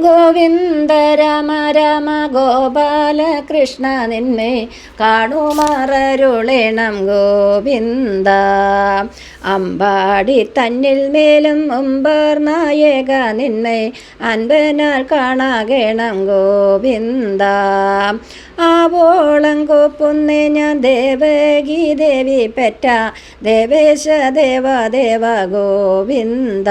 ഗോവിന്ദ രാമ രാമ ഗോപാല കൃഷ്ണ നിന്നെ കാണുമാറരുളേണം ഗോവിന്ദ. അമ്പാടി തന്നിൽ മേലും മുമ്പർ നായക നിന്നെ അൻപനാൽ കാണാകേണം ഗോവിന്ദ. ആവോളം കോപ്പുന്നേ ഞാൻ ദേവകി ദേവി പെറ്റ ദേവേശ ദേവ ദേവ ഗോവിന്ദ.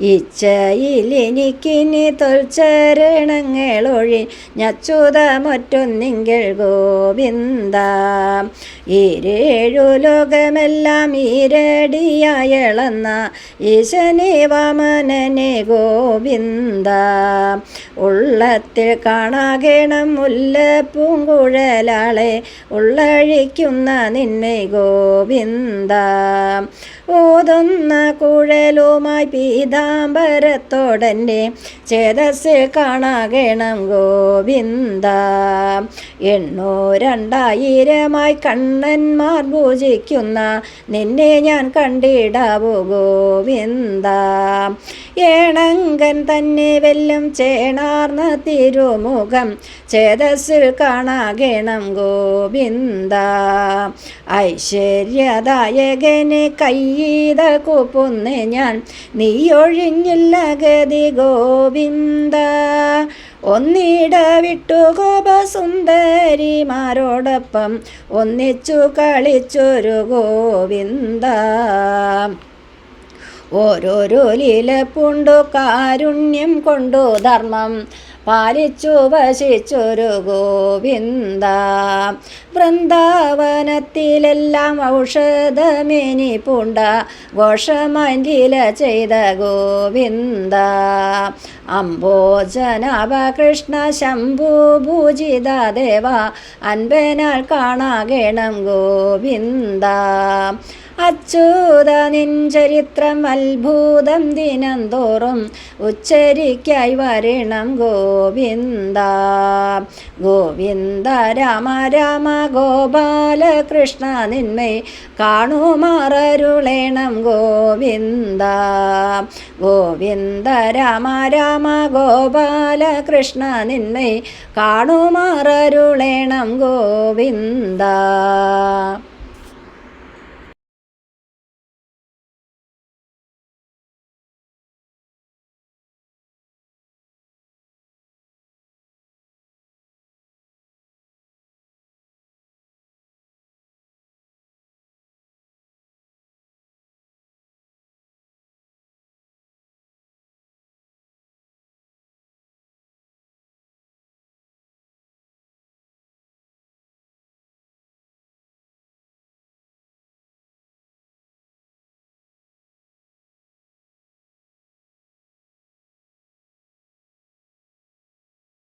ഇച്ചയിലെനിക്കിനി തൊൽച്ചരണങ്ങളൊഴി ഞച്ചുതമൊറ്റൊന്നിങ്കിൽ ഗോവിന്ദ. ഈരേഴു ലോകമെല്ലാം ഈരടിയായളന്ന ഈശനെ വാമനനെ ഗോവിന്ദ. ഉള്ളത്തിൽ കാണാകേണം മുല്ലപ്പൂങ്കുഴലാളെ ഉള്ളഴിക്കുന്ന നിന്നെ ഗോവിന്ദ. ഓതുന്ന കുഴലുമായി പീതാംബരത്തോടന്റെ ചേതസ്സിൽ കാണാകണം ഗോവിന്ദ. എണ്ണോ രണ്ടായിരമായി കണ്ണന്മാർ പൂജിക്കുന്ന നിന്നെ ഞാൻ കണ്ടിടാവൂ ഗോവിന്ദ. ഏണങ്കൻ തന്നെ വെല്ലും ചേണാർന്ന തിരുമുഖം ചേതസ്സിൽ കാണാകണം ഗോവിന്ദ. ഐശ്വര്യദായകനെ കയ്യീത കൂപ്പുന്ന് ഞാൻ നീയൊഴിഞ്ഞില്ല ഗതി ഗോവിന്ദ. ഒന്നിട വിട്ടു ഗോപസുന്ദരിമാരോടൊപ്പം ഒന്നിച്ചു കളിച്ചൊരു ഗോവിന്ദ. ഓരോരോ ലീല പൂണ്ടു കാരുണ്യം കൊണ്ടു ധർമ്മം പാലിച്ചു വശിച്ചൊരു ഗോവിന്ദ. വൃന്ദാവനത്തിലെല്ലാം ഔഷധമിനി പൂണ്ട ഘോഷമഞ്ചില ചെയ്ത ഗോവിന്ദ. അംബോജനവ കൃഷ്ണ ശംഭു ഭൂജിത ദേവ അൻപനാൽ കാണാകേണം ഗോവിന്ദ. അച്യുത നിഞ്ചരിത്രം അത്ഭുതം ദിനം തോറും ഉച്ചരിക്കായി വരണം ഗോവിന്ദ. ഗോവിന്ദ രാമ രാമ ഗോപാല കൃഷ്ണ നിന്മേ കാണുമാറരുളേണം ഗോവിന്ദ. ഗോവിന്ദ രാമ രാമ ഗോപാല കൃഷ്ണ നിന്മേ കാണുമാറരുളേണം ഗോവിന്ദ.